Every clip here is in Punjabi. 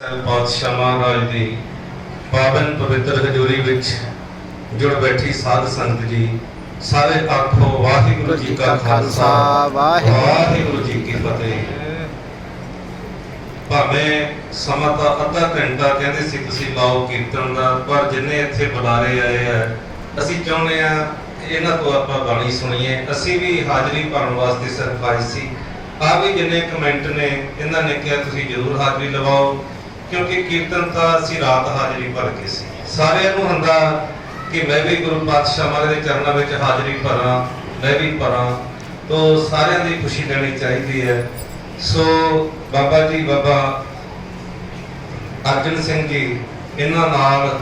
ਪਾਤਸ਼ਾਹ ਮਹਾਰਾਜ ਦੀ ਪਾਵਨ ਪਵਿੱਤਰ ਹਜ਼ੂਰੀ ਵਿੱਚ ਜੁੜ ਬੈਠੀ ਸਾਧ ਸੰਗਤ ਜੀ, ਸਾਰੇ ਆਖੋ ਵਾਹਿਗੁਰੂ ਜੀ ਕਾ ਖਾਲਸਾ, ਵਾਹਿਗੁਰੂ ਜੀ ਕੀ ਫਤਿਹ। ਭਾਵੇਂ ਸਮਾਂ ਤਾਂ ਅੱਧਾ ਘੰਟਾ ਕਹਿੰਦੇ ਸੀ ਤੁਸੀਂ ਲਾਓ ਕੀਰਤਨ ਦਾ, ਪਰ ਜਿੰਨੇ ਇੱਥੇ ਬੁਲਾਰੇ ਆਏ ਆ, ਅਸੀਂ ਚਾਹੁੰਦੇ ਆ ਇਹਨਾਂ ਤੋਂ ਆਪਾਂ ਬਾਣੀ ਸੁਣੀਏ। ਅਸੀਂ ਵੀ ਹਾਜ਼ਰੀ ਭਰਨ ਵਾਸਤੇ ਸਿਰਫ ਸੀ। ਆ ਵੀ ਜਿੰਨੇ ਕਮੈਂਟ ਨੇ, ਇਹਨਾਂ ਨੇ ਕਿਹਾ ਤੁਸੀਂ ਜ਼ਰੂਰ ਹਾਜ਼ਰੀ ਲਵਾਓ। ਕਿਉਂਕਿ ਕੀਰਤਨ ਤਾਂ ਅਸੀਂ ਰਾਤ ਹਾਜ਼ਰੀ ਭਰ ਕੇ ਸੀ। ਸਾਰਿਆਂ ਨੂੰ ਹੁੰਦਾ ਕਿ ਮੈਂ ਵੀ ਗੁਰੂ ਪਾਤਸ਼ਾਹ ਮਹਾਰਾਜ ਦੇ ਚਰਨਾਂ ਵਿੱਚ ਹਾਜ਼ਰੀ ਭਰਾਂ, ਮੈਂ ਵੀ ਭਰਾਂ, ਤੋਂ ਸਾਰਿਆਂ ਦੀ ਖੁਸ਼ੀ ਲੈਣੀ ਚਾਹੀਦੀ ਹੈ। ਸੋ ਬਾਬਾ ਜੀ, ਬਾਬਾ ਅਰਜਨ ਸਿੰਘ ਜੀ, ਇਹਨਾਂ ਨਾਲ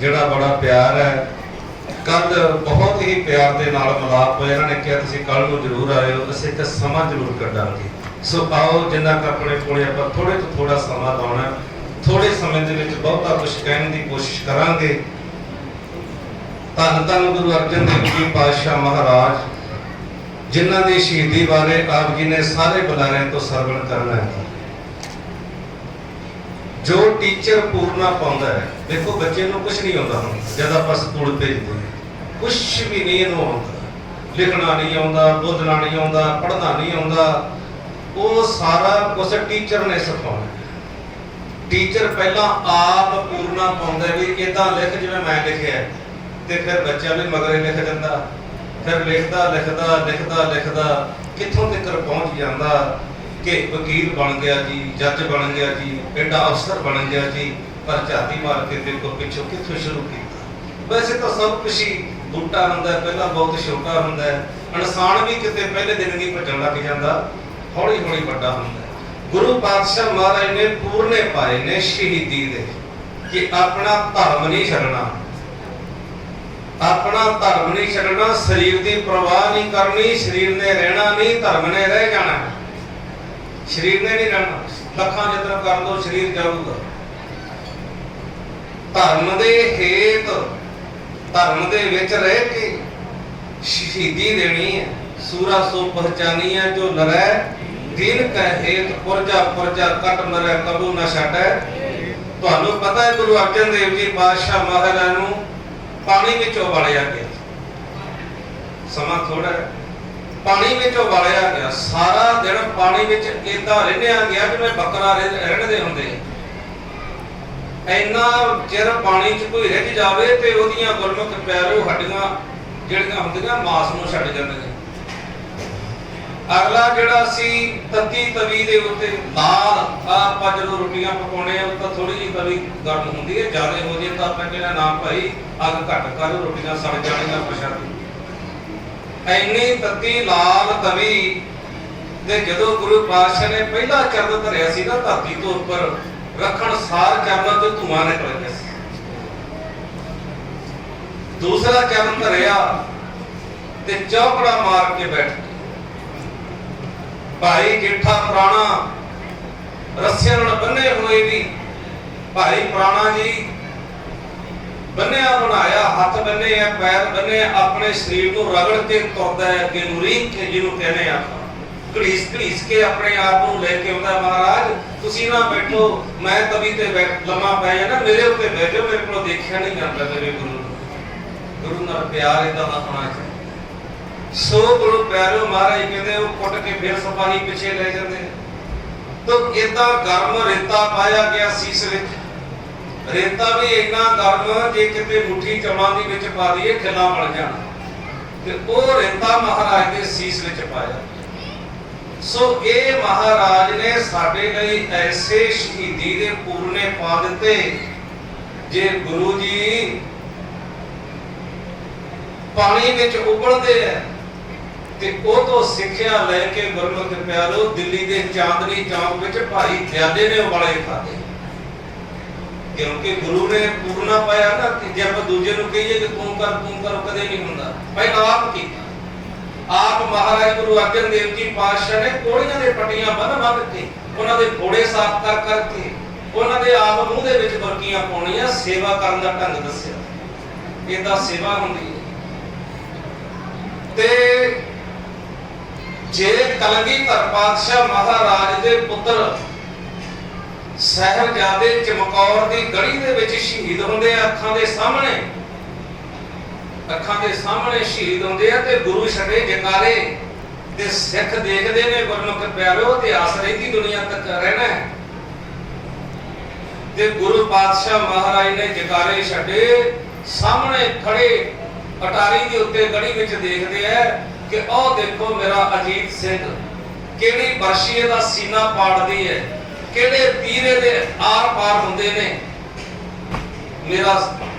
ਜਿਹੜਾ ਬੜਾ ਪਿਆਰ ਹੈ ਕੱਲ ਬਹੁਤ ਹੀ ਪਿਆਰ ਦੇ ਨਾਲ ਮਿਲਾਪ ਹੋਇਆ। ਇਹਨਾਂ ਨੇ ਕਿਹਾ, ਤੁਸੀਂ ਕੱਲ ਨੂੰ ਜ਼ਰੂਰ ਆਇਓ, ਅਸੀਂ ਇੱਕ ਸਮਾਂ ਜ਼ਰੂਰ ਕੱਢਾਂਗੇ। ਸੋ ਆਓ ਜਿੰਨਾ ਕੁ ਆਪਣੇ ਕੋਲੇ ਆਪਾਂ ਥੋੜੇ ਤੋਂ ਥੋੜਾ ਸਮਾਂ ਲਾਉਣਾ ਥੋੜੇ ਸਮੇਂ ਦੇ ਵਿੱਚ ਬਹੁਤਾ ਕੁਝ ਕਹਿਣ ਦੀ ਕੋਸ਼ਿਸ਼ ਕਰਾਂਗੇ। ਧੰਨ ਧੰਨ ਗੁਰੂ ਅਰਜਨ ਦੇਵ ਜੀ ਪਾਤਸ਼ਾਹ ਮਹਾਰਾਜ, ਜਿਨ੍ਹਾਂ ਦੀ ਸ਼ਹੀਦੀ ਬਾਰੇ ਆਪ ਜੀ ਨੇ ਸਾਰੇ ਬੁਲਾਰਿਆਂ ਤੋਂ ਸਰਵਣ ਕਰਨਾ ਹੈ। ਜੋ ਟੀਚਰ ਪੂਰਨਾ ਪਾਉਂਦਾ ਹੈ, ਦੇਖੋ ਬੱਚੇ ਨੂੰ ਕੁਝ ਨਹੀਂ ਆਉਂਦਾ ਜਦ ਆਪਾਂ ਸਕੂਲ ਭੇਜਦੇ ਹਾਂ। ਕੁਝ ਵੀ ਨਹੀਂ ਇਹਨੂੰ ਆਉਂਦਾ। ਲਿਖਣਾ ਨਹੀਂ ਆਉਂਦਾ, ਬੋਲਣਾ ਨਹੀਂ ਆਉਂਦਾ, ਪੜ੍ਹਨਾ ਨਹੀਂ ਆਉਂਦਾ। ਉਹ ਸਾਰਾ ਕੁਝ ਟੀਚਰ ਨੇ ਸਿਖਾਉਣਾ। ਟੀਚਰ ਪਹਿਲਾਂ ਆਪ ਪੂਰਨਾ ਪਾਉਂਦਾ ਵੀ ਇਦਾਂ ਲਿਖ ਜਿਵੇਂ ਮੈਂ ਲਿਖਿਆ ਤੇ ਫਿਰ ਬੱਚਾ ਵੀ ਮਗਰੇ ਲਿਖ ਜਾਂਦਾ ਫਿਰ ਲਿਖਦਾ ਲਿਖਦਾ ਲਿਖਦਾ ਲਿਖਦਾ, ਕਿੱਥੋਂ ਤੱਕ ਪਹੁੰਚ ਜਾਂਦਾ ਕਿ ਵਕੀਲ ਬਣ ਗਿਆ ਜੀ, ਜੱਜ ਬਣ ਗਿਆ ਜੀ ਐਡਾ ਅਫਸਰ ਬਣ ਗਿਆ ਜੀ, ਪਰ ਝਾਤੀ ਮਾਰ ਕੇ ਦੇਖੋ ਪਿੱਛੋਂ ਕਿੱਥੋਂ ਸ਼ੁਰੂ ਕੀਤਾ। ਵੈਸੇ ਤਾਂ ਸਭ ਕੁਝ ਹੀ ਬੂਟਾ ਹੁੰਦਾ, ਪਹਿਲਾਂ ਬਹੁਤ ਛੋਟਾ ਹੁੰਦਾ ਇਨਸਾਨ ਵੀ ਕਿਤੇ ਪਹਿਲੇ ਦਿਨ ਨਹੀਂ ਭੱਜਣ ਲੱਗ ਜਾਂਦਾ। ਹੌਲੀ ਹੌਲੀ ਵੱਡਾ ਹੁੰਦਾ ਹੈ। ਗੁਰੂ ਪਾਤਸ਼ਾਹ ਮਹਾਰਾਜ ਨੇ ਪੂਰਨੇ ਪਾਏ ਨੇ ਸ਼ਹੀਦੀ ਦੇ ਕਿ ਆਪਣਾ ਧਰਮ ਨਹੀਂ ਛੱਡਣਾ। ਆਪਣਾ ਧਰਮ ਨਹੀਂ ਛੱਡਣਾ, ਸਰੀਰ ਦੀ ਪਰਵਾਹ ਨਹੀਂ ਕਰਨੀ, ਸਰੀਰ ਨੇ ਰਹਿਣਾ ਨਹੀਂ, ਧਰਮ ਨੇ ਰਹਿ ਜਾਣਾ। ਸਰੀਰ ਨੇ ਨਹੀਂ ਰਹਿਣਾ। ਲੱਖਾਂ ਯਤਨ ਕਰ ਲੋ ਸਰੀਰ ਜਾਊਗਾ। ਧਰਮ ਦੇ ਹੇਤ, ਧਰਮ ਦੇ ਵਿੱਚ ਰਹਿ ਕੇ ਸ਼ਹੀਦੀ ਦੇਣੀ ਹੈ। ਸੂਰਾ ਸੋ ਪਹਿਚਾਨੀ ਹੈ, ਜੋ ਲੜੈ ਦਿਨ ਕੈ ਹੇਤ ਪੁਰਜਾ ਪੁਰਜਾ ਕਟ ਮਰੈ ਕਬੂ ਨਾ ਛੱਡੈ। ਤੁਹਾਨੂੰ ਪਤਾ ਹੈ ਗੁਰੂ ਅਰਜਨ ਦੇਵ ਜੀ ਪਾਤਸ਼ਾਹ ਮਹਾਰਾਜ ਨੂੰ ਪਾਣੀ ਵਿੱਚੋਂ ਵਾਲਿਆ ਗਿਆ। ਸਮਾਂ ਥੋੜਾ ਹੈ। ਪਾਣੀ ਵਿੱਚੋਂ ਵਾਲਿਆ ਗਿਆ। ਸਾਰਾ ਦਿਨ ਪਾਣੀ ਵਿੱਚ ਇਦਾਂ ਰਹਿੰਦਿਆਂ ਗਿਆ ਜਿਵੇਂ ਬੱਕਰਾ ਰਹਿ- ਰਹਿੰਦੇ ਹੁੰਦੇ। ਇੰਨਾ ਚਿਰ ਪਾਣੀ 'ਚ ਕੋਈ ਰਹਿ ਜਾਵੇ ਤੇ ਉਹਦੀਆਂ ਗੁਰਮੁਖ ਪਿਆਰੋ ਹੱਡੀਆਂ ਜਿਹੜੀਆਂ ਹੁੰਦੀਆਂ ਮਾਸ ਨੂੰ ਛੱਡ ਜਾਂਦੀਆਂ। ਅਗਲਾ ਜਿਹੜਾ ਸੀ ਤੱਤੀ ਤਵੀ ਦੇ ਉੱਤੇ ਲਾਲ ਆਪਾਂ ਜਦੋਂ ਰੋਟੀਆਂ ਪਕਾਉਣੇ ਆ, ਤਾਂ ਥੋੜੀ ਜਿਹੀ ਤਵੀ ਗਰਮ ਹੁੰਦੀ ਹੈ, ਜ਼ਿਆਦਾ ਹੋ ਜੇ ਤਾਂ ਆਪਾਂ ਕਹਿੰਦੇ ਨਾ ਭਾਈ, ਅੱਗ ਘੱਟ ਕਰ, ਰੋਟੀਆਂ ਸੜ ਜਾਣਗੀਆਂ ਪ੍ਰਸ਼ਾਦੀ ਐਨੀ ਤੱਤੀ, ਲਾਲ ਤਵੀ ਤੇ ਜਦੋਂ ਗੁਰੂ ਪਾਤਸ਼ਾਹ ਨੇ ਪਹਿਲਾ ਚਰਨ ਧਰਿਆ ਸੀ ਨਾ ਧਰਤੀ ਤੋਂ ਉੱਪਰ, ਰੱਖਣ ਸਾਰ ਚਰਨਾਂ ਤੋਂ ਧੂਆਂ ਨਿਕਲ ਗਿਆ ਸੀ। ਦੂਸਰਾ ਚਰਨ ਧਰਿਆ ਤੇ ਚੌਕੜਾ ਮਾਰ ਕੇ ਬੈਠ ਗਏ ਭਾਈ ਜੇਠਾ ਪ੍ਰਾਣਾ, ਰੱਸਿਆਂ ਨਾਲ ਬੰਨੇ ਹੋਏ ਵੀ ਭਾਈ ਪ੍ਰਾਣਾ ਜੀ, ਬੰਨਿਆ ਬਣਾਇਆ, ਹੱਥ ਬੰਨੇ ਆ, ਪੈਰ ਬੰਨੇ ਆਪਣੇ ਸਰੀਰ ਨੂੰ ਰਗੜ ਕੇ ਤੁਰਦਾ ਹੈ ਅੱਗੇ ਨੂੰ ਰੀਕ ਕੇ ਜਿਹਨੂੰ ਕਹਿੰਦੇ ਆ ਘੜੀਸ ਘੜੀਸ ਕੇ ਆਪਣੇ ਆਪ ਨੂੰ ਲੈ ਕੇ ਆਉਂਦਾ ਮਹਾਰਾਜ, ਤੁਸੀਂ ਨਾ ਬੈਠੋ, ਮੈਂ ਤਵੀ ਤੇ ਬੈਠ ਲੰਮਾ ਪੈ ਜਾਣਾ, ਮੇਰੇ ਉੱਤੇ ਬੈਠੋ ਮੇਰੇ ਕੋਲ ਦੇਖਿਆ ਨਹੀਂ ਜਾਂਦਾ ਮੇਰੇ ਗੁਰੂ ਗੁਰੂ ਨਾਲ ਪਿਆਰ ਇਦਾਂ ਦਾ ਹੋਣਾ ਚਾਹੀਦਾ। ਸੋ ਗੁਰੂ ਪਿਆਰਿਓ ਮਹਾਰਾਜ ਕਹਿੰਦੇ ਉਹ ਕੁੱਟ ਕੇ ਫਿਰ ਸਪਾਹੀ ਪਿੱਛੇ ਲੈ ਜਾਂਦੇ ਨੇ ਤੋ ਇਦਾਂ ਗਰਮ ਰੇਤਾ ਪਾਇਆ ਗਿਆ ਸੀਸ ਵਿੱਚ। ਰੇਤਾ ਵੀ ਇੰਨਾ ਗਰਮ ਜੇ ਕਿਤੇ ਮੁੱਠੀ ਚਮਾਂ ਦੀ ਵਿੱਚ ਪਾ ਦਈਏ, ਖਿਲਾ ਬਣ ਜਾਣਾ। ਤੇ ਉਹ ਰੇਤਾ ਮਹਾਰਾਜ ਦੇ ਸੀਸ ਵਿੱਚ ਪਾਇਆ। ਸੋ ਇਹ ਮਹਾਰਾਜ ਨੇ ਸਾਡੇ ਲਈ ਐਸੇ ਸ਼ਹੀਦੀ ਦੇ ਪੂਰਨੇ ਪਾ ਦਿੱਤੇ, ਜੇ ਗੁਰੂ ਜੀ ਪਾਣੀ ਵਿੱਚ ਉਬਲਦੇ ਆ। ਤੇ ਉਹ ਤੋਂ ਸਿੱਖਿਆ ਲੈ ਕੇ ਗੁਰਮੁਖ ਪਿਆਰੋ, ਦਿੱਲੀ ਦੇ ਚਾਂਦਨੀ ਚੌਕ ਵਿੱਚ ਭਾਈ ਦਿਆਦੇ ਨੇ ਉਬਾਲੇ ਖਾਦੇ। ਕਿਉਂਕਿ ਗੁਰੂ ਨੇ ਪੂਰਨਾ ਪਾਇਆ ਨਾ ਕਿ ਜੇ ਆਪਾਂ ਦੂਜੇ ਨੂੰ ਕਹੀਏ ਕਿ ਤੂੰ ਕਰ ਤੂੰ ਕਰ ਕਦੇ ਨਹੀਂ ਹੁੰਦਾ। ਪਹਿਲਾਂ ਆਪ ਕੀਤਾ ਆਪ ਮਹਾਰਾਜ ਗੁਰੂ ਅਰਜਨ ਦੇਵ ਜੀ ਪਾਤਸ਼ਾਹ ਨੇ ਕੋੜੀਆਂ ਦੇ ਪੱਟੀਆਂ ਬੰਨ ਬੰਨ ਕੇ, ਉਹਨਾਂ ਦੇ ਫੋੜੇ ਸਾਫ਼ ਕਰ ਕਰਕੇ, ਉਹਨਾਂ ਦੇ ਆਪ ਮੂੰਹ ਦੇ ਵਿੱਚ ਵਰਕੀਆਂ ਪਾਉਣੀਆਂ ਸੇਵਾ ਕਰਨ ਦਾ ਢੰਗ ਦੱਸਿਆ। ਇਹਦਾ ਸੇਵਾ ਹੁੰਦੀ ਹੈ। ਤੇ ਜੇ ਕਲਗੀਧਰ ਪਾਤਸ਼ਾਹ ਮਹਾਰਾਜ ਦੇ ਪੁੱਤਰ ਸਾਹਿਬਜ਼ਾਦੇ ਚਮਕੌਰ ਦੀ ਗੜੀ ਦੇ ਵਿੱਚ ਸ਼ਹੀਦ ਹੁੰਦੇ ਆ, ਅੱਖਾਂ ਦੇ ਸਾਹਮਣੇ, ਅੱਖਾਂ ਦੇ ਸਾਹਮਣੇ ਸ਼ਹੀਦ ਹੁੰਦੇ ਆ ਤੇ ਗੁਰੂ ਛੱਡੇ ਜਕਾਰੇ ਤੇ ਸਿੱਖ ਦੇਖਦੇ ਨੇ ਗੁਰਮੁਖ ਪਿਆਰਿਓ ਤੇ ਆਸ ਰਹਿੰਦੀ ਦੁਨੀਆ ਤੱਕ ਰਹਿਣਾ ਹੈ। ਤੇ ਗੁਰੂ ਪਾਤਸ਼ਾਹ ਮਹਾਰਾਜ ਨੇ ਜਕਾਰੇ ਛੱਡੇ, ਸਾਹਮਣੇ ਖੜੇ, ਅਟਾਰੀ ਦੇ ਉੱਤੇ ਗੜੀ ਵਿੱਚ ਦੇਖਦੇ ਆ ਕਿ ਉਹ ਦੇਖੋ ਮੇਰਾ ਅਜੀਤ ਸਿੰਘ, ਕਿਹੜੀ ਬਰਸ਼ੀਏ ਦਾ ਸੀਨਾ ਪਾੜਦੀ ਹੈ, ਕਿਹੜੇ ਤੀਰੇ ਦੇ ਆਰ ਪਾਰ ਹੁੰਦੇ ਨੇ। ਮੇਰਾ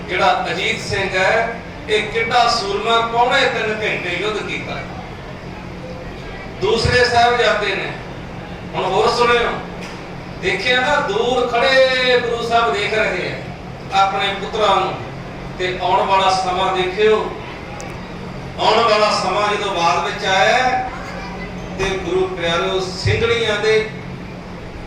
ਜਿਹੜਾ ਅਜੀਤ ਸਿੰਘ ਹੈ, ਇਹ ਕਿੱਡਾ ਸੂਰਮਾ ਪੌਣੇ 3 ਘੰਟੇ ਯੁੱਧ ਕੀਤਾ ਦੂਸਰੇ ਸਾਹਿਬ ਜਾਂਦੇ ਨੇ, ਹੁਣ ਹੋਰ ਸੁਣਿਓ। ਦੇਖਿਆ ਨਾ, ਦੂਰ ਖੜੇ ਗੁਰੂ ਸਾਹਿਬ ਦੇਖ ਰਹੇ ਆ ਆਪਣੇ ਪੁੱਤਰਾਂ ਨੂੰ, ਤੇ ਆਉਣ ਵਾਲਾ ਸਮਾਂ ਦੇਖਿਓ। ਆਉਣ ਵਾਲਾ ਸਮਾਂ ਜਦੋਂ ਬਾਅਦ ਵਿੱਚ ਆਇਆ ਤੇ ਗੁਰੂ ਪਿਆਰੋ ਸਿੰਘੜੀਆਂ ਦੇ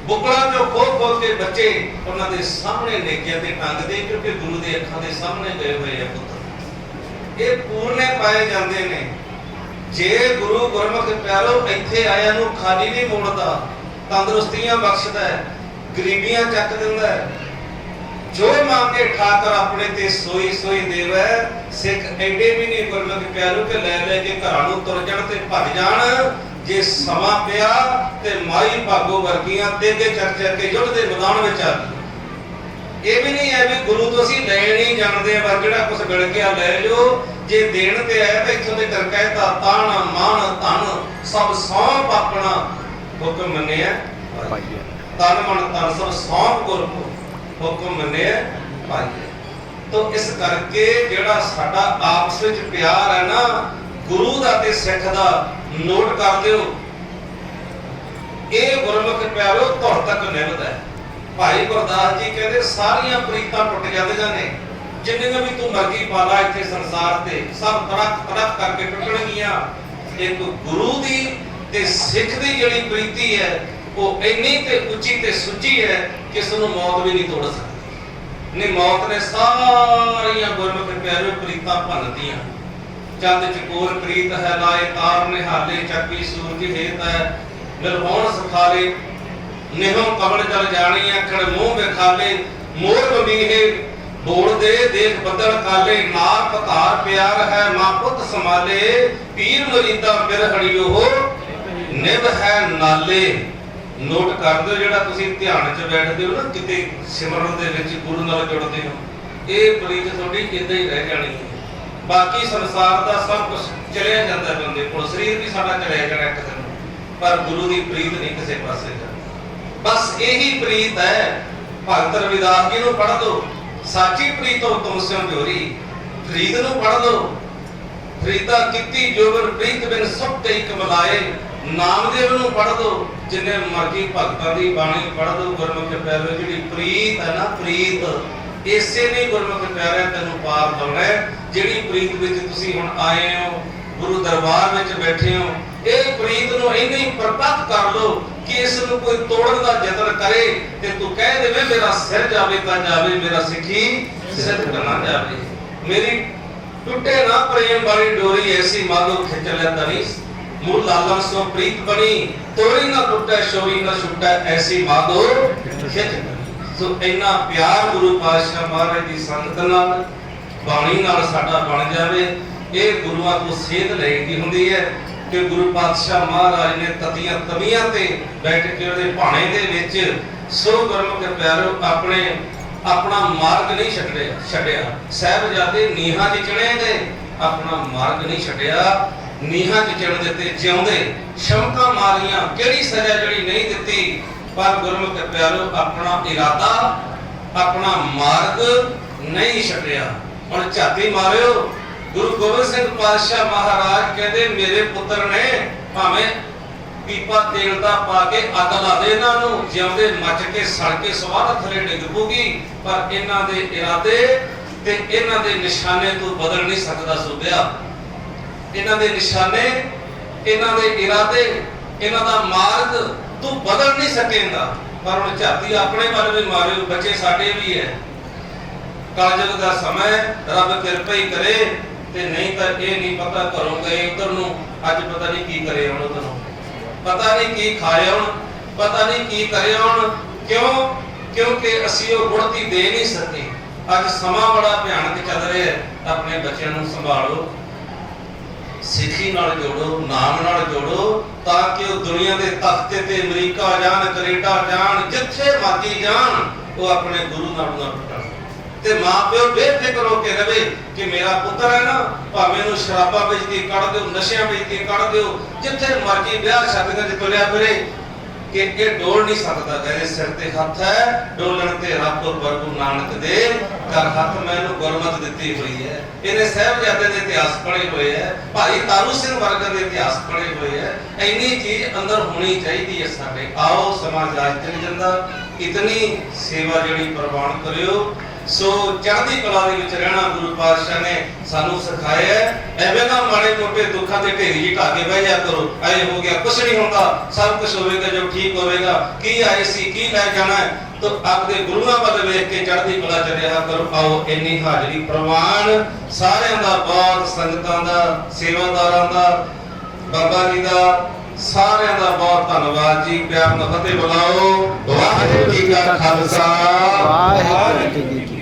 ਬੁਕਲਾਂ ਚੋਂ ਖੋਲ ਖੋਲ ਕੇ ਬੱਚੇ ਉਹਨਾਂ ਦੇ ਸਾਹਮਣੇ ਨੇਕਿਆਂ ਤੇ ਟੰਗਦੇ ਕਿਉਂਕਿ ਗੁਰੂ ਦੇ ਅੱਖਾਂ ਦੇ ਸਾਹਮਣੇ ਗਏ ਹੋਏ ਆ ਪੁੱਤਰ। ਇਹ ਪੂਰਨੇ ਪਾਏ ਜਾਂਦੇ ਨੇ। ਜੇ ਗੁਰੂ ਗੁਰਮੁਖ ਪਿਆਰੋ ਇੱਥੇ ਆਇਆ ਨੂੰ ਖਾਲੀ ਨਹੀਂ ਮੋੜਦਾ, ਤੰਦਰੁਸਤੀਆਂ ਬਖਸ਼ਦਾ ਹੈ, ਗਰੀਬੀਆਂ ਚੱਕ ਦਿੰਦਾ ਹੈ ਜੋ ਮੰਗੇ ਠਾਕਰ ਆਪਣੇ ਤੇ ਸੋਈ ਸੋਈ ਦੇਵੈ ਸਿੱਖ ਐਡੇ ਵੀ ਨਹੀਂ ਗੁਰਮੁਖ ਪਿਆਰੋ ਕਿ ਲੈ ਲੈ ਕੇ ਘਰਾਂ ਨੂੰ ਤੁਰ ਜਾਣ ਤੇ ਭੱਜ ਜਾਣ। ਜੇ ਸਮਾਂ ਪਿਆ ਤੇ ਮਾਈ ਭਾਗੋ ਵਰਗੀਆਂ ਤੇਗੇ ਚੜ ਚੜ ਕੇ ਯੁੱਧ ਦੇ ਮੈਦਾਨ ਵਿੱਚ ਆ ਇਹ ਵੀ ਨਹੀਂ ਹੈ ਵੀ ਗੁਰੂ ਤੋਂ ਅਸੀਂ ਲੈ ਨਹੀਂ ਜਾਣਦੇ ਪਰ ਜਿਹੜਾ ਕੁਝ ਮਿਲ ਗਿਆ ਲੈ ਲਿਓ। ਜੇ ਦੇਣ ਤੇ ਆਇਆ ਤਾਂ ਇੱਥੋਂ ਦੇ ਕਰ ਕਹਿਤਾ ਤਾਣ ਮਾਨ ਧਨ ਸਭ ਸੌਂਪ ਆਪਣਾ ਹੁਕਮ ਮੰਨਿਆ। ਤਨ ਮਨ ਧਨ ਸਭ ਸੌਂਪ ਗੁਰ ਹੁਕਮ ਮੰਨਿਆ ਪਾਈਏ ਤੋ ਇਸ ਕਰਕੇ ਜਿਹੜਾ ਸਾਡਾ ਆਪਸ ਵਿੱਚ ਪਿਆਰ ਹੈ ਨਾ, ਗੁਰੂ ਦਾ ਤੇ ਸਿੱਖ ਦਾ, ਨੋਟ ਕਰ ਦਿਓ ਇਹ ਗੁਰਮੁਖ ਪਿਆਰੋ, ਧੁਰ ਤੱਕ ਨਿਭਦਾ ਹੈ। ਭਾਈ ਗੁਰਦਾਸ ਜੀ ਕਹਿੰਦੇ, ਸਾਰੀਆਂ ਪ੍ਰੀਤਾਂ ਟੁੱਟ ਜਾਂਦੀਆਂ ਨੇ। ਜਿੰਨੀਆਂ ਵੀ ਤੂੰ ਮਰਜ਼ੀ ਪਾ ਲਾ ਇੱਥੇ ਸੰਸਾਰ ਤੇ, ਸਭ ਤੜਕ ਤੜਕ ਕਰਕੇ ਟੁੱਟਣਗੀਆਂ। ਇੱਕ ਗੁਰੂ ਦੀ ਤੇ ਸਿੱਖ ਦੀ ਜਿਹੜੀ ਪ੍ਰੀਤੀ ਹੈ ਉਹ ਇੰਨੀ ਤੇ ਉੱਚੀ ਤੇ ਸੁੱਚੀ ਹੈ ਕਿ ਇਸ ਨੂੰ ਮੌਤ ਵੀ ਨਹੀਂ ਤੋੜ ਸਕਦੀ। ਨੇ ਮੌਤ ਨੇ ਸਾਰੀਆਂ ਗੁਰਮੁਖ ਪਿਆਰੇ ਪ੍ਰੀਤਾਂ ਭੰਨਤੀਆਂ। ਚੰਦ ਚਕੋਰ ਪ੍ਰੀਤ ਹੈ, ਲਾਏ ਤਾਰ ਨਿਹਾਲੇ, ਚੱਕੀ ਸੂਰਜ ਹੇਤ ਹੈ ਨਿਰਵਾਣ ਸਖਾਲੇ ਨਿਹਮ ਕਬੜ ਜਲ ਜਾਣੀ ਆਖਣ ਮੂੰਹ ਵਿਖਾਲੇ, ਮੋਰ ਬਮੀਹੇ ਬੋਲ ਦੇ ਦੇਖ ਬੱਦਲ ਕਾਲੇ ਨਾਰ ਪਧਾਰ ਪਿਆਰ ਹੈ, ਮਾਂ ਪੁੱਤ ਸਮਾਲੇ ਪੀਰ ਮੁਰੀਦਾ ਫਿਰ ਹੜਿਓ ਨਿਭ ਹੈ ਨਾਲੇ। ਨੋਟ ਕਰ ਦਿਓ ਜਿਹੜਾ ਤੁਸੀਂ ਧਿਆਨ 'ਚ ਬੈਠਦੇ ਹੋ ਨਾ, ਕਿਤੇ ਸਿਮਰਨ ਦੇ ਵਿੱਚ ਗੁਰੂ ਨਾਲ ਜੁੜਦੇ ਹੋ। ਇਹ ਪ੍ਰੀਤ ਤੁਹਾਡੀ ਇਦਾਂ ਹੀ ਰਹਿ ਜਾਣੀ ਹੈ। ਬਾਕੀ ਸੰਸਾਰ ਦਾ ਸਭ ਕੁਝ ਚਲਿਆ ਜਾਂਦਾ ਬੰਦੇ ਕੋਲ। ਸਰੀਰ ਵੀ ਸਾਡਾ ਚਲਿਆ ਜਾਣਾ ਇੱਕ ਦਿਨ। ਪਰ ਗੁਰੂ ਦੀ ਪ੍ਰੀਤ ਨਹੀਂ ਕਿਸੇ ਪਾਸੇ ਜਾਂਦੀ। ਬਸ ਇਹੀ ਪ੍ਰੀਤ ਹੈ। ਭਗਤ ਰਵਿਦਾਸ ਜੀ ਨੂੰ ਪੜ੍ਹ ਦੋ। ਸਾਚੀ ਪ੍ਰੀਤੋਂ ਤੁਮ ਸਿਉ ਜੋਰੀ। ਫਰੀਦ ਨੂੰ ਪੜ੍ਹ ਦੋ। ਫਰੀਦਾ ਕੀਤੀ ਜੋਬਨ ਪ੍ਰੀਤ ਬਿਨ ਸਭ ਤੇ ਇੱਕ ਨਾਮਦੇਵ ਨੂੰ ਪੜ੍ਹ ਦੋ, ਜਿੰਨੇ ਮਰਜ਼ੀ ਭਗਤਾਂ ਦੀ ਬਾਣੀ ਪੜ੍ਹ ਦੋ, ਗੁਰਮੁਖ ਪਿਆਰੇ ਜਿਹੜੀ ਪ੍ਰੀਤ ਹੈ ਨਾ, ਪ੍ਰੀਤ। ਇਸੇ ਨੇ ਗੁਰਮੁਖ ਪਿਆਰਿਆਂ, ਤੈਨੂੰ ਪਾਰ ਲਾਉਣਾ ਜਿਹੜੀ ਪ੍ਰੀਤ ਵਿੱਚ ਤੁਸੀਂ ਹੁਣ ਆਏ ਹੋ, ਗੁਰੂ ਦਰਬਾਰ ਵਿੱਚ ਬੈਠੇ ਹੋ, ਇਹ ਪ੍ਰੀਤ ਨੂੰ ਇੰਨੀ ਹੀ ਕਰ ਲੋ ਕਿ ਇਸ ਨੂੰ ਕੋਈ ਤੋੜਨ ਦਾ ਯਤਨ ਕਰੇ ਤੇ ਤੂੰ ਕਹਿ ਦੇਵੇਂ, ਮੇਰਾ ਸਿਰ ਜਾਵੇ ਤਾਂ ਜਾਵੇ, ਮੇਰਾ ਸਿੱਖੀ ਸਿੱਧ ਕਰਨਾ ਜਾਵੇ। ਮੇਰੀ ਟੁੱਟੇ ਨਾ ਪ੍ਰੇਮ ਵਾਲੀ ਡੋਰੀ ਐਸੀ ਮਾਲੋ ਖਿੱਚ ਲੈਂਦਾ ਨਹੀਂ ਮੂਲ ਲਾਲਮ ਸੋ ਪ੍ਰੀਤ ਬਣੀ ਤੋੜੀ ਨਾ ਟੁੱਟੇ ਸ਼ੋਰੀ ਨਾ ਛੁੱਟੇ, ਐਸੀ ਮਾਦੋ ਖਿੱਚ। ਸੋ ਇੰਨਾ ਪਿਆਰ ਗੁਰੂ ਪਾਤਸ਼ਾਹ ਮਹਾਰਾਜ ਦੀ ਸੰਗਤ ਨਾਲ, ਬਾਣੀ ਨਾਲ ਸਾਡਾ ਬਣ ਜਾਵੇ, ਇਹ ਗੁਰੂਆਂ ਤੋਂ ਸੇਧ ਲਈਦੀ ਹੁੰਦੀ ਹੈ ਕਿ ਗੁਰੂ ਪਾਤਸ਼ਾਹ ਮਹਾਰਾਜ ਨੇ ਤਤੀਆਂ ਤਵੀਆਂ ਤੇ ਬੈਠ ਕੇ ਉਹਦੇ ਭਾਣੇ ਦੇ ਵਿੱਚ ਸੋ ਗੁਰਮੁਖ ਪਿਆਰੋ, ਆਪਣੇ, ਆਪਣਾ ਮਾਰਗ ਨਹੀਂ ਛੱਡਿਆ ਛੱਡਿਆ। ਸਾਹਿਬਜ਼ਾਦੇ ਨੀਹਾਂ 'ਚ ਚੜੇ ਗਏ, ਆਪਣਾ ਮਾਰਗ ਨਹੀਂ ਛੱਡਿਆ। ਨੀਹਾਂ 'ਚ ਦਿੱਤੇ ਜਿਉਂਦੇ ਸ਼ਮਕਾਂ ਮਾਰੀਆਂ, ਕਿਹੜੀ ਸਜ਼ਾ ਜਿਹੜੀ ਨਹੀਂ ਦਿੱਤੀ? ਪਰ ਗੁਰਮੁਖ ਪਿਆਰੋ, ਆਪਣਾ ਇਰਾਦਾ, ਆਪਣਾ ਮਾਰਗ ਨਹੀਂ ਛੱਡਿਆ। ਹੁਣ ਝਾਤੀ ਮਾਰਿਓ। ਗੁਰੂ ਗੋਬਿੰਦ ਸਿੰਘ ਪਾਤਸ਼ਾਹ ਮਹਾਰਾਜ ਕਹਿੰਦੇ, ਮੇਰੇ ਪੁੱਤਰ ਨੇ ਭਾਵੇਂ ਪੀਪਾ ਤੇਲ ਦਾ ਪਾ ਕੇ ਅੱਗ ਲਾ ਦੇ ਇਹਨਾਂ ਨੂੰ, ਜਿਉਂਦੇ ਮੱਚ ਕੇ ਸੜ ਕੇ ਸਵਾਰ ਥੱਲੇ ਡਿੱਗ ਪੂਗੀ ਪਰ ਇਹਨਾਂ ਦੇ ਇਰਾਦੇ ਤੇ ਇਹਨਾਂ ਦੇ ਨਿਸ਼ਾਨੇ ਤੋਂ ਬਦਲ ਨਹੀਂ ਸਕਦਾ ਸੁਭਿਆ ਇਹਨਾਂ ਦੇ ਨਿਸ਼ਾਨੇ, ਇਹਨਾਂ ਦੇ ਇਰਾਦੇ, ਇਹਨਾਂ ਦਾ ਮਾਰਗ ਤੂੰ ਬਦਲ ਨਹੀਂ ਸਕੇਂਗਾ। ਪਰ ਹੁਣ ਝਾਤੀ ਆਪਣੇ ਵੱਲ ਵੀ ਮਾਰਿਓ, ਬੱਚੇ ਸਾਡੇ ਵੀ ਹੈ ਕਾਲਜਗ ਦਾ ਸਮਾਂ ਰੱਬ ਕਿਰਪਾ ਹੀ ਕਰੇ, ਤੇ ਨਹੀਂ ਤਾਂ ਇਹ ਨਹੀਂ ਪਤਾ ਘਰੋਂ ਗਏ ਉਧਰ ਨੂੰ, ਅੱਜ ਪਤਾ ਨਹੀਂ ਕੀ ਕਰੇ ਹੁਣ ਉਧਰ ਨੂੰ। ਪਤਾ ਨਹੀਂ ਕੀ ਖਾਏ ਹੁਣ, ਪਤਾ ਨਹੀਂ ਕੀ ਕਰੇ ਹੁਣ, ਕਿਉਂ? ਕਿਉਂਕਿ ਅਸੀਂ ਉਹ ਗੁਣਤੀ ਦੇ ਨਹੀਂ ਸਕੇ। ਅੱਜ ਸਮਾਂ ਬੜਾ ਭਿਆਨਕ ਚੱਲ ਰਿਹਾ ਹੈ ਆਪਣੇ ਬੱਚਿਆਂ ਨੂੰ ਸੰਭਾਲੋ। ਸਿੱਖੀ ਨਾਲ ਜੋੜੋ, ਨਾਮ ਨਾਲ ਜੋੜੋ, ਤਾਂ ਕਿ ਉਹ ਦੁਨੀਆ ਦੇ ਤਖਤੇ ਤੇ ਅਮਰੀਕਾ ਜਾਣ, ਕੈਨੇਡਾ ਜਾਣ, ਜਿੱਥੇ ਮਰਜ਼ੀ ਜਾਣ, ਉਹ ਆਪਣੇ ਗੁਰੂ ਨਾਲ ਨਾ ਟੁੱਟਣ। ਤੇ ਮਾਪਿਓ ਬੇਫਿਕਰ ਹੋ ਕੇ ਰਵੇ ਕਿ ਮੇਰਾ ਪੁੱਤਰ ਹੈ ਨਾ, ਭਾਵੇਂ ਨੂੰ ਸ਼ਰਾਬਾਂ ਵਿੱਚ ਕੱਢ ਦਿਓ, ਨਸ਼ਿਆਂ ਵਿੱਚ ਦੀ ਕੱਢ ਦਿਓ, ਜਿੱਥੇ ਮਰਜ਼ੀ ਵਿਆਹ ਸ਼ਾਦੀਆਂ 'ਚ ਤੁਰਿਆ ਫਿਰੇ ਕਿ ਇਹ ਡੋਲ ਨਹੀਂ ਸਕਦਾ। ਤੇਰੇ ਸਿਰ ਤੇ ਹੱਥ ਹੈ, ਡੋਲਣ ਤੇ ਰੱਬ ਗੁਰੂ ਨਾਨਕ ਦੇ ਕਰ ਹੱਥ ਮੈਨੂੰ ਗੁਰਮਤ ਦਿੱਤੀ ਹੋਈ ਹੈ। ਇਹਨੇ ਸਾਹਿਬਜ਼ਾਦੇ ਦੇ ਇਤਿਹਾਸ ਪੜ੍ਹੇ ਹੋਏ ਹੈ, ਭਾਈ ਤਾਰੂ ਸਿੰਘ ਵਰਗਾਂ ਦੇ ਇਤਿਹਾਸ ਪੜ੍ਹੇ ਹੋਏ ਹੈ। ਇੰਨੀ ਚੀਜ਼ ਅੰਦਰ ਹੋਣੀ ਚਾਹੀਦੀ ਹੈ ਸਾਡੇ। ਆਓ ਸਮਾਜ ਰਾਜ ਤੇ ਨਹੀਂ ਜਾਂਦਾ, ਇਤਨੀ ਸੇਵਾ ਜਿਹੜੀ ਪ੍ਰਵਾਨ ਕਰਿਓ। ਸੋ ਚੜ੍ਹਦੀ ਕਲਾ ਦੇ ਵਿੱਚ ਰਹਿਣਾ ਗੁਰੂ ਪਾਤਸ਼ਾਹ ਨੇ ਸਾਨੂੰ ਸਿਖਾਇਆ ਐਵੇਂ ਨਾ ਮਾੜੇ ਮੋਟੇ ਦੁੱਖਾਂ ਦੇ ਢੇਰੀ ਜੀ ਢਾ ਕੇ ਬਹਿ ਜਾ ਕਰੋ। ਐ ਹੋ ਗਿਆ ਕੁਛ ਨਹੀਂ ਹੁੰਦਾ। ਸਭ ਕੁਝ ਹੋਵੇਗਾ ਜੋ ਠੀਕ ਹੋਵੇਗਾ। ਕੀ ਆਏ ਸੀ ਕੀ ਲੈ ਜਾਣਾ ਹੈ? ਤੋ ਆਪਦੇ ਗੁਰੂਆਂ ਵੱਲ ਵੇਖ ਕੇ ਚੜ੍ਹਦੀ ਕਲਾ ਚ ਰਿਹਾ ਕਰੋ। ਆਓ ਇੰਨੀ ਹਾਜ਼ਰੀ ਪ੍ਰਵਾਨ ਸਾਰਿਆਂ ਦਾ ਬਹੁਤ ਸੰਗਤਾਂ ਦਾ ਸੇਵਾਦਾਰਾਂ ਦਾ ਬਾਬਾ ਜੀ ਦਾ ਸਾਰਿਆਂ ਦਾ ਬਹੁਤ ਧੰਨਵਾਦ ਜੀ। ਪਿਆਰ ਨਾਲ ਫਤਿਹ ਬੁਲਾਓ। ਵਾਹਿਗੁਰੂ ਜੀ ਕਾ ਖਾਲਸਾ। ਵਾਹਿਗੁਰੂ ਜੀ ਕੀ